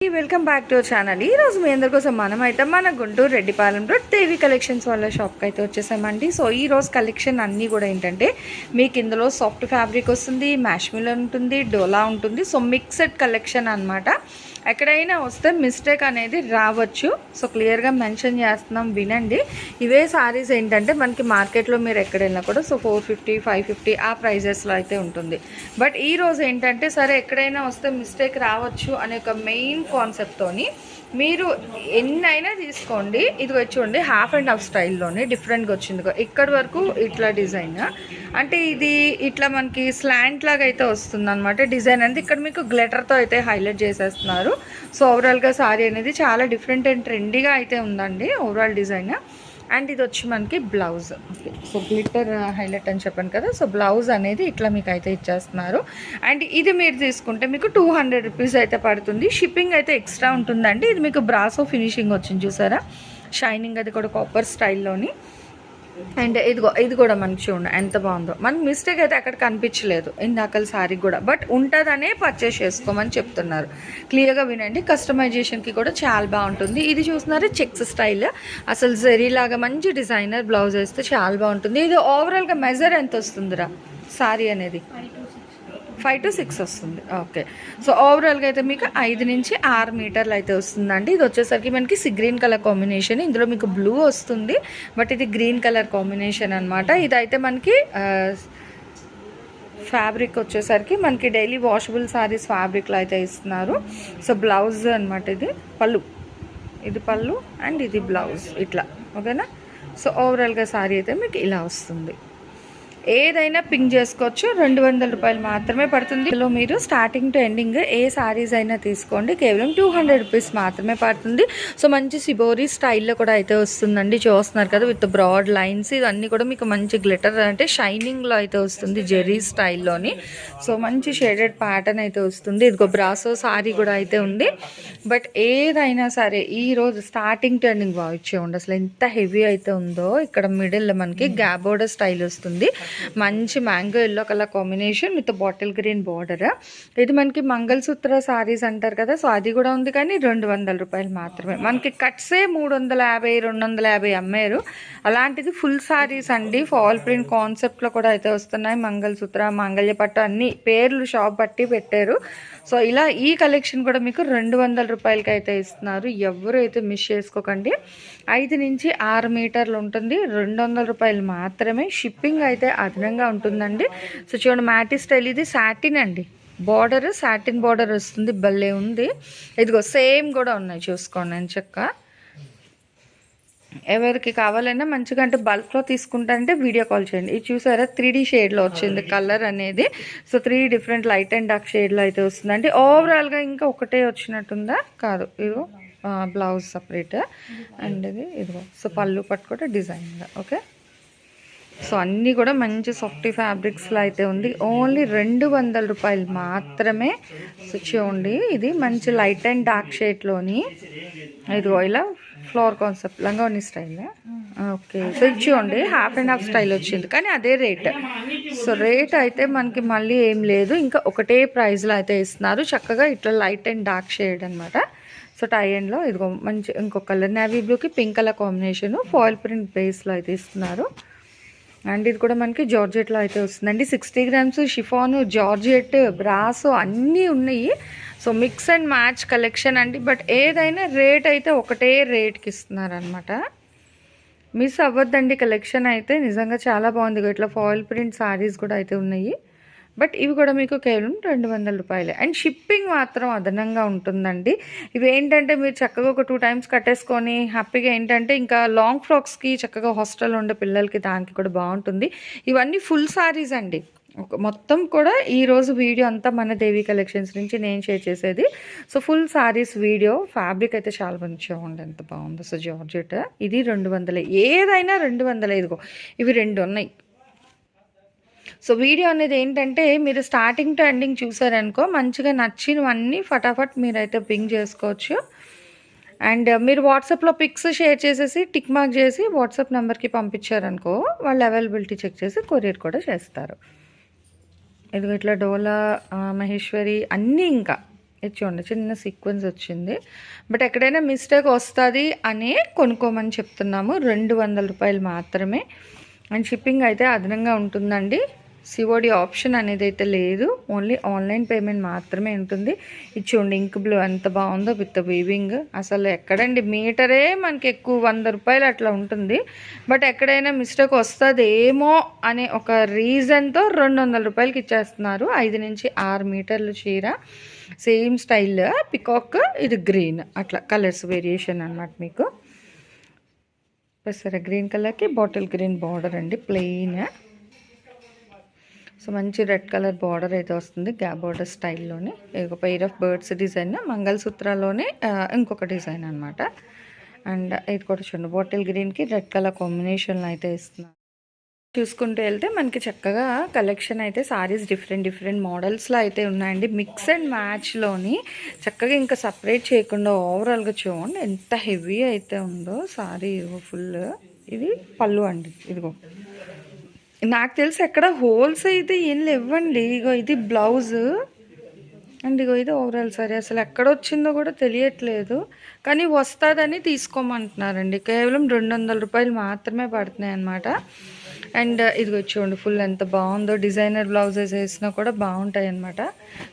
Welcome back to channel ఈ రోజు మీ అందరి కోసం మనం అయితే మన గుంటూరు రెడ్డిపాలెంలో దేవి కలెక్షన్స్ వాళ్ళ షాప్కి అయితే వచ్చేసామండి. సో ఈ రోజు కలెక్షన్ అన్నీ కూడా ఏంటంటే మీకు ఇందులో సాఫ్ట్ ఫ్యాబ్రిక్ వస్తుంది మ్యాష్మిల్ ఉంటుంది డోలా ఉంటుంది. సో మిక్సెడ్ కలెక్షన్ అన్నమాట. ఎక్కడైనా వస్తే మిస్టేక్ అనేది రావచ్చు. సో క్లియర్గా మెన్షన్ చేస్తున్నాం వినండి. ఇవే సారీస్ ఏంటంటే మనకి మార్కెట్లో మీరు ఎక్కడైనా కూడా so four fifty five fifty ఆ ప్రైజెస్లో అయితే ఉంటుంది. బట్ ఈ రోజు ఏంటంటే సరే ఎక్కడైనా వస్తే మిస్టేక్ రావచ్చు అనే ఒక మెయిన్ కాన్సెప్ట్తోని మీరు ఎన్నైనా తీసుకోండి. ఇది వచ్చి చూడండి హాఫ్ అండ్ హాఫ్ స్టైల్లోనే డిఫరెంట్గా వచ్చింది. ఇక్కడ వరకు ఇట్లా డిజైన్ అంటే ఇది ఇట్లా మనకి స్లాంట్ లాగా అయితే వస్తుంది అనమాట డిజైన్. అనేది ఇక్కడ మీకు గ్లెటర్తో అయితే హైలైట్ చేసేస్తున్నారు. సో ఓవరాల్గా సారీ అనేది చాలా డిఫరెంట్ అండ్ ట్రెండీగా అయితే ఉందండి ఓవరాల్ డిజైన్ అండ్ ఇది వచ్చి మనకి బ్లౌజ్ సో గ్లిటర్ హైలైట్ అని చెప్పాను కదా. సో బ్లౌజ్ అనేది ఇట్లా మీకు అయితే ఇచ్చేస్తున్నారు. అండ్ ఇది మీరు తీసుకుంటే మీకు టూ హండ్రెడ్ రూపీస్ అయితే పడుతుంది. షిప్పింగ్ అయితే ఎక్స్ట్రా ఉంటుందండి. ఇది మీకు బ్రాసో ఫినిషింగ్ వచ్చింది చూసారా? షైనింగ్ అది కూడా కాపర్ స్టైల్లోని అండ్ ఇదిగో ఇది కూడా మనకి చూడండి ఎంత బాగుందో. మనకి మిస్టేక్ అయితే అక్కడ కనిపించలేదు ఇందాకల సారీ కూడా. బట్ ఉంటుందనే పర్చేస్ చేసుకోమని చెప్తున్నారు. క్లియర్గా వినండి కస్టమైజేషన్కి కూడా చాలా బాగుంటుంది. ఇది చూస్తున్నారు చెక్స్ స్టైల్ అసలు జరీలాగా మంచి డిజైనర్ బ్లౌజ్ వేస్తే చాలా బాగుంటుంది. ఇది ఓవరాల్గా మెజర్ ఎంత వస్తుందిరా సారీ అనేది? ఫైవ్ టు సిక్స్ వస్తుంది. ఓకే. సో ఓవరాల్గా అయితే మీకు ఐదు నుంచి ఆరు మీటర్లు అయితే వస్తుందండి. ఇది వచ్చేసరికి మనకి సి గ్రీన్ కలర్ కాంబినేషన్. ఇందులో మీకు బ్లూ వస్తుంది. బట్ ఇది గ్రీన్ కలర్ కాంబినేషన్ అనమాట ఇదైతే మనకి ఫ్యాబ్రిక్ వచ్చేసరికి మనకి డైలీ వాషబుల్ శారీస్ ఫ్యాబ్రిక్లో అయితే ఇస్తున్నారు. సో బ్లౌజ్ అనమాట ఇది. పళ్ళు. ఇది పళ్ళు అండ్ ఇది బ్లౌజ్. ఇట్లా. ఓకేనా? సో ఓవరాల్గా శారీ అయితే మీకు ఇలా వస్తుంది. ఏదైనా పింక్ చేసుకోవచ్చు. రెండు వందల రూపాయలు మాత్రమే పడుతుంది. ఇందులో మీరు స్టార్టింగ్ టు ఎండింగ్ ఏ సారీస్ అయినా తీసుకోండి. కేవలం టూ హండ్రెడ్ రూపీస్ మాత్రమే పడుతుంది. సో మంచి సిబోరీ స్టైల్లో కూడా అయితే వస్తుందండి. చూస్తున్నారు కదా విత్ బ్రాడ్ లైన్స్ ఇవన్నీ కూడా మీకు మంచి గ్లిటర్ అంటే షైనింగ్లో అయితే వస్తుంది జెరీ స్టైల్లోని సో మంచి షేడెడ్ ప్యాటర్న్ అయితే వస్తుంది. ఇదిగో బ్రాసో సారీ కూడా అయితే ఉంది. బట్ ఏదైనా సరే ఈరోజు స్టార్టింగ్ టు ఎండింగ్ బాగా ఇచ్చేయండి అసలు ఎంత హెవీ అయితే ఉందో ఇక్కడ మిడిల్లో మనకి గ్యాబోర్డర్ స్టైల్ వస్తుంది. మంచి mango yellow colour combination with bottle green border. ఇది మనకి మంగళసూత్ర సారీస్ అంటారు కదా సో అది కూడా ఉంది కానీ రెండు వందల రూపాయలు మాత్రమే. మనకి కట్సే మూడు వందల యాభై రెండు వందల యాభై అమ్మారు. అలాంటిది ఫుల్ సారీస్ అండి. ఫాల్ ప్రింట్ కాన్సెప్ట్లో కూడా అయితే వస్తున్నాయి. మంగళసూత్ర మంగళ్య పట్టు అన్ని పేర్లు షాప్ బట్టి పెట్టారు. సో ఇలా ఈ కలెక్షన్ కూడా మీకు రెండు వందల రూపాయలకి అయితే ఇస్తున్నారు. ఎవరు అయితే మిస్ చేసుకోకండి ఐదు నుంచి ఆరు మీటర్లు ఉంటుంది. రెండు వందల రూపాయలు మాత్రమే షిప్పింగ్ అయితే అదనంగా ఉంటుందండి. సో చూడండి మ్యాటీ స్టైల్ ఇది సాటిన్ అండి. బార్డర్ సాటిన్ బార్డర్ వస్తుంది. భలే ఉంది. ఇదిగో సేమ్ కూడా ఉన్నాయి చూసుకోండి అని చెక్క. ఎవరికి కావాలన్నా మంచిగా అంటే బల్క్లో తీసుకుంటారంటే వీడియో కాల్ చేయండి. ఇది చూసారా? త్రీ డీ షేడ్లో వచ్చింది కలర్ అనేది. So three different light and dark షేడ్లో అయితే వస్తుంది అంటే ఓవరాల్గా ఇంకా ఒకటే వచ్చినట్టుందా? కాదు. ఇదిగో బ్లౌజ్ సపరేట్ అండ్ ఇది ఇదిగో. సో పళ్ళు పట్టు కూడా డిజైన్గా ఓకే సో అన్నీ కూడా మంచి సాఫ్టీ ఫ్యాబ్రిక్స్లో అయితే ఉంది. ఓన్లీ రెండు వందల రూపాయలు మాత్రమే చూడండి ఇది మంచి లైట్ అండ్ డార్క్ షేడ్లోని ఇదిగో ఇలా ఫ్లోర్ కాన్సెప్ట్ లంగావని స్టైల్ ఓకే సో ఇది చూడండి హాఫ్ అండ్ హాఫ్ స్టైల్ వచ్చింది. కానీ అదే రేట్ సో రేట్ అయితే మనకి మళ్ళీ ఏం లేదు. ఇంకా ఒకటే ప్రైస్లో అయితే ఇస్తున్నారు. చక్కగా ఇట్లా లైట్ అండ్ డార్క్ షేడ్ అనమాట సో టై ఎండ్లో ఇదిగో మంచి ఇంకో కలర్ నేవీ బ్లూకి pink colour combination foil print బేస్లో అయితే ఇస్తున్నారు. అండ్ ఇది కూడా మనకి జార్జెట్లో అయితే వస్తుందండి. Sixty grams chiffon georgette brass అన్నీ ఉన్నాయి. So mix and match collection అండి. బట్ ఏదైనా రేట్ అయితే ఒకటే రేట్కి ఇస్తున్నారనమాట మిస్ అవ్వద్దండి కలెక్షన్ అయితే. నిజంగా చాలా బాగుంది. ఇట్లా ఫాయిల్ ప్రింట్ సారీస్ కూడా అయితే ఉన్నాయి. బట్ ఇవి కూడా మీకు కేవలం రెండు వందల రూపాయలే. అండ్ షిప్పింగ్ మాత్రం అదనంగా ఉంటుందండి. ఇవి ఏంటంటే మీరు చక్కగా ఒక టూ టైమ్స్ కట్టేసుకొని హ్యాపీగా ఏంటంటే ఇంకా లాంగ్ ఫ్రాక్స్కి చక్కగా హాస్టల్లో ఉండే పిల్లలకి దానికి కూడా బాగుంటుంది. ఇవన్నీ ఫుల్ సారీస్ అండి. మొత్తం కూడా ఈరోజు వీడియో అంతా మన దేవి కలెక్షన్స్ నుంచి నేను షేర్ చేసేది. So full saris video. Fabric అయితే చాలా మంచిగా ఉంది ఎంత బాగుందో. So georgette. ఇది రెండు వందలే. ఏదైనా రెండు వందల. ఇదిగో ఇవి రెండు ఉన్నాయి. సో వీడియో అనేది ఏంటంటే మీరు స్టార్టింగ్ టు ఎండింగ్ చూసారనుకో మంచిగా నచ్చినవన్నీ ఫటాఫట్ మీరైతే పింక్ చేసుకోవచ్చు. అండ్ మీరు వాట్సాప్లో పిక్స్ షేర్ చేసేసి టిక్ మార్క్ చేసి వాట్సాప్ నెంబర్కి పంపించారనుకో వాళ్ళు అవైలబిలిటీ చెక్ చేసి కొరియర్ కూడా చేస్తారు. ఇదిగో ఇట్లా డోలా మహేశ్వరి అన్నీ ఇంకా ఇది చూడండి చిన్న సీక్వెన్స్ వచ్చింది. బట్ ఎక్కడైనా మిస్టేక్ వస్తుంది అనే కొనుక్కోమని చెప్తున్నాము. రెండు వందల రూపాయలు మాత్రమే. అండ్ షిప్పింగ్ అయితే అదనంగా ఉంటుందండి. సిఓడి ఆప్షన్ అనేది అయితే లేదు. ఓన్లీ ఆన్లైన్ పేమెంట్ మాత్రమే ఉంటుంది. ఇది చూడండి ఇంక్ బ్లూ ఎంత బాగుందో విత్ వీవింగ్. అసలు ఎక్కడండి? మీటరే మనకి ఎక్కువ వంద రూపాయలు అట్లా ఉంటుంది. బట్ ఎక్కడైనా మిస్టేక్ వస్తుందేమో అనే ఒక రీజన్తో రెండు వందల రూపాయలకి ఇచ్చేస్తున్నారు. ఐదు నుంచి ఆరు మీటర్లు చీర. సేమ్ స్టైల్ పికాక్ ఇది గ్రీన్. అట్లా కలర్స్ వేరియేషన్ అన్నమాట మీకు. సరే గ్రీన్ కలర్కి బాటిల్ గ్రీన్ బార్డర్ అండి ప్లెయిన్. సో మంచి రెడ్ కలర్ బార్డర్ అయితే వస్తుంది గ్యాప్ బార్డర్ స్టైల్లోనే. ఒక పెయిర్ ఆఫ్ బర్డ్స్ డిజైన్ మంగళసూత్రాలోనే ఇంకొక డిజైన్ అనమాట అండ్ ఇది కూడా చూడండి బాటిల్ గ్రీన్కి రెడ్ కలర్ కాంబినేషన్లో అయితే ఇస్తున్నారు చూసుకుంటూ వెళ్తే మనకి చక్కగా కలెక్షన్ అయితే సారీస్ డిఫరెంట్ డిఫరెంట్ మోడల్స్లో అయితే ఉన్నాయండి. మిక్స్ అండ్ మ్యాచ్లోని చక్కగా ఇంకా సపరేట్ చేయకుండా ఓవరాల్గా చూడండి ఎంత హెవీ అయితే ఉందో సారీ ఫుల్ ఇది పళ్ళు అండి ఇదిగో. నాకు తెలిసి ఎక్కడ హోల్స్ అయితే ఏం లేవండి. ఇగో ఇది బ్లౌజ్. అండ్ ఇగో ఇది ఓవరాల్ సారీ అసలు ఎక్కడ వచ్చిందో కూడా తెలియట్లేదు. కానీ వస్తుందని తీసుకోమంటున్నారండి. కేవలం రెండు వందల రూపాయలు మాత్రమే పడుతున్నాయి అన్నమాట అండ్ ఇదిగో చూడండి ఫుల్ ఎంత బాగుందో. డిజైనర్ బ్లౌజెస్ వేసినా కూడా బాగుంటాయి అనమాట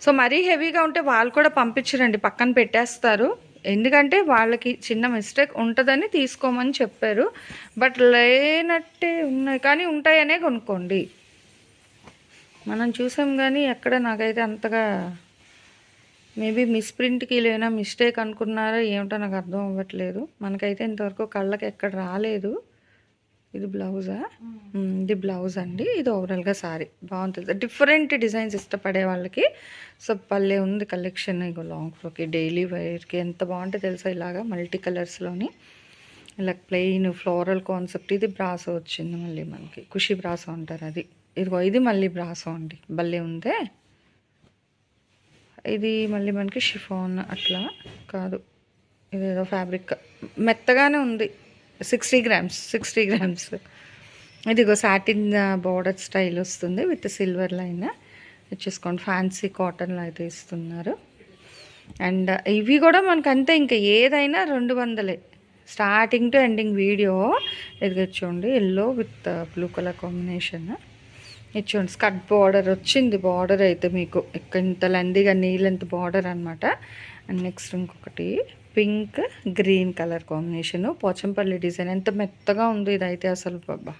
సో మరీ హెవీగా ఉంటే వాళ్ళు కూడా పంపించరండి. పక్కన పెట్టేస్తారు. ఎందుకంటే వాళ్ళకి చిన్న మిస్టేక్ ఉంటుందని తీసుకోమని చెప్పారు. బట్ లేనట్టే ఉన్నాయి. కానీ ఉంటాయనే కొనుక్కోండి. మనం చూసాం కానీ ఎక్కడ నాకైతే అంతగా మేబీ మిస్ప్రింట్కి లేనా మిస్టేక్ అనుకున్నారో ఏమిటో నాకు అర్థం అవ్వట్లేదు. మనకైతే ఇంతవరకు కళ్ళకి ఎక్కడ రాలేదు. ఇది బ్లౌజా? ఇది బ్లౌజ్ అండి. ఇది ఓవరాల్గా సారీ. బాగుంటుంది. డిఫరెంట్ డిజైన్స్ ఇష్టపడే వాళ్ళకి. సో పల్లె ఉంది కలెక్షన్ ఇగో లాంగ్ ఫ్రోకి డైలీ వేర్కి ఎంత బాగుంటుంది తెలుసా ఇలాగా మల్టీ కలర్స్లోని ఇలా ప్లెయిన్ ఫ్లోరల్ కాన్సెప్ట్ ఇది బ్రాసో వచ్చింది మళ్ళీ మనకి. ఖుషి బ్రాసో అంటారు అది. ఇదిగో ఇది మళ్ళీ బ్రాసో అండి. భలే ఉందే? ఇది మళ్ళీ మనకి షిఫాన్ అట్లా కాదు. ఇదేదో ఫ్యాబ్రిక్ మెత్తగానే ఉంది. Sixty grams sixty grams. ఇదిగో సాటిన్ బార్డర్ స్టైల్ వస్తుంది విత్ సిల్వర్ లైన్ చూసుకోండి ఫ్యాన్సీ కాటన్లో అయితే ఇస్తున్నారు. అండ్ uh, ఇవి కూడా మనకు అంతే ఇంకా ఏదైనా రెండు వందలే. స్టార్టింగ్ టు ఎండింగ్ వీడియో ఇదిగో చూడండి yellow with blue colour combination ఇచ్చోండి స్కట్ బార్డర్ వచ్చింది. బార్డర్ అయితే మీకు ఇక్కడ ఇంత లెందిగా నీళ్ళంత బార్డర్ అనమాట అండ్ నెక్స్ట్ ఇంకొకటి. Pink green colour combination. Pochampally design ఎంత మెత్తగా ఉంది ఇదైతే అసలు బాబా.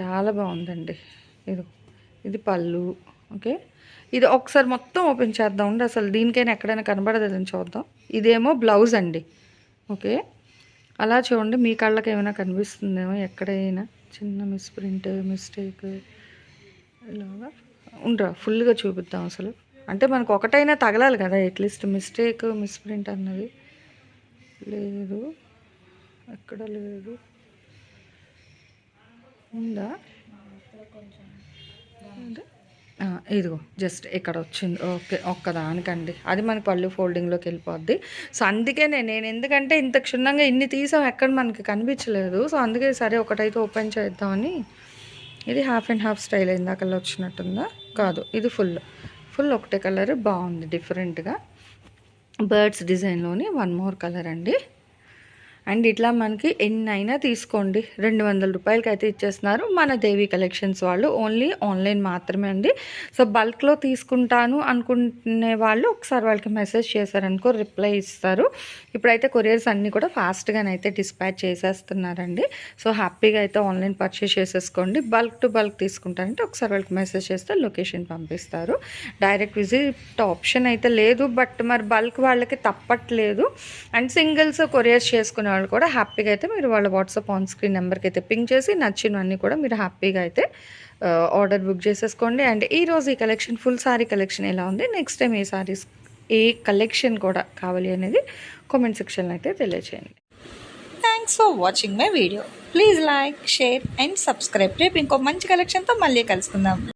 చాలా బాగుందండి. ఇది ఇది పళ్ళు. ఓకే? ఇది ఒకసారి మొత్తం ఓపెన్ చేద్దాం అండి అసలు దీనికైనా ఎక్కడైనా కనబడదని చూద్దాం. ఇదేమో బ్లౌజ్ అండి. ఓకే? అలా చూడండి. మీ కళ్ళకి ఏమైనా కనిపిస్తుందేమో ఎక్కడైనా. చిన్న మిస్ప్రింట్ మిస్టేక్. ఇలాగా. ఉండరా ఫుల్గా చూపిద్దాం అసలు. అంటే మనకు ఒకటైనా తగలాలి కదా. అట్లీస్ట్ మిస్టేక్ మిస్ప్రింట్ అన్నది. లేదు. ఎక్కడ లేదు. ఉందా? ఇదిగో జస్ట్ ఇక్కడ వచ్చింది. ఓకే ఒక్కదానికండి. అది మనకి పళ్ళు ఫోల్డింగ్లోకి వెళ్ళిపోద్ది. సో అందుకనే నేను ఎందుకంటే ఇంత క్షుణ్ణంగా ఇన్ని తీసాం ఎక్కడ మనకి కనిపించలేదు. సో అందుకే సరే ఒకటైతే ఓపెన్ చేద్దామని ఇది హాఫ్ అండ్ హాఫ్ స్టైల్ ఇందాకల్లో వచ్చినట్టుందా? కాదు ఇది ఫుల్. ఫుల్ ఒకటే కలర్ బాగుంది డిఫరెంట్గా. బర్డ్స్ డిజైన్లోని వన్ మోర్ కలర్ అండి. అండ్ ఇట్లా మనకి ఎన్ని అయినా తీసుకోండి. రెండు వందల రూపాయలకి అయితే ఇచ్చేస్తున్నారు. మన దేవి కలెక్షన్స్ వాళ్ళు ఓన్లీ ఆన్లైన్ మాత్రమే అండి. సో బల్క్లో తీసుకుంటాను అనుకునే వాళ్ళు ఒకసారి వాళ్ళకి మెసేజ్ చేశారనుకో రిప్లై ఇస్తారు. ఇప్పుడైతే కొరియర్స్ అన్నీ కూడా ఫాస్ట్గానైతే డిస్పాచ్ చేసేస్తున్నారండి. సో హ్యాపీగా అయితే ఆన్లైన్ పర్చేస్ చేసేసుకోండి. బల్క్ టు బల్క్ తీసుకుంటారంటే ఒకసారి వాళ్ళకి మెసేజ్ చేస్తే లొకేషన్ పంపిస్తారు. డైరెక్ట్ విజిట్ ఆప్షన్ అయితే లేదు. బట్ మరి బల్క్ వాళ్ళకి తప్పట్లేదు. అండ్ సింగిల్స్ కొరియర్స్ చేసుకునే వాళ్ళు కూడా హ్యాపీగా అయితే మీరు వాళ్ళ వాట్సాప్ ఆన్ స్క్రీన్ నెంబర్కి అయితే పింక్ చేసి నచ్చినవన్నీ కూడా మీరు హ్యాపీగా అయితే ఆర్డర్ బుక్ చేసేసుకోండి. అండ్ ఈరోజు ఈ కలెక్షన్ ఫుల్ సారీ కలెక్షన్ ఎలా ఉంది? నెక్స్ట్ టైం ఏ సారీస్ ఏ కలెక్షన్ కూడా కావాలి అనేది కామెంట్ సెక్షన్లో అయితే తెలియజేయండి thanks for watching my video please like share and subscribe రేపు ఇంకో మంచి కలెక్షన్తో మళ్ళీ కలుసుకుందాం.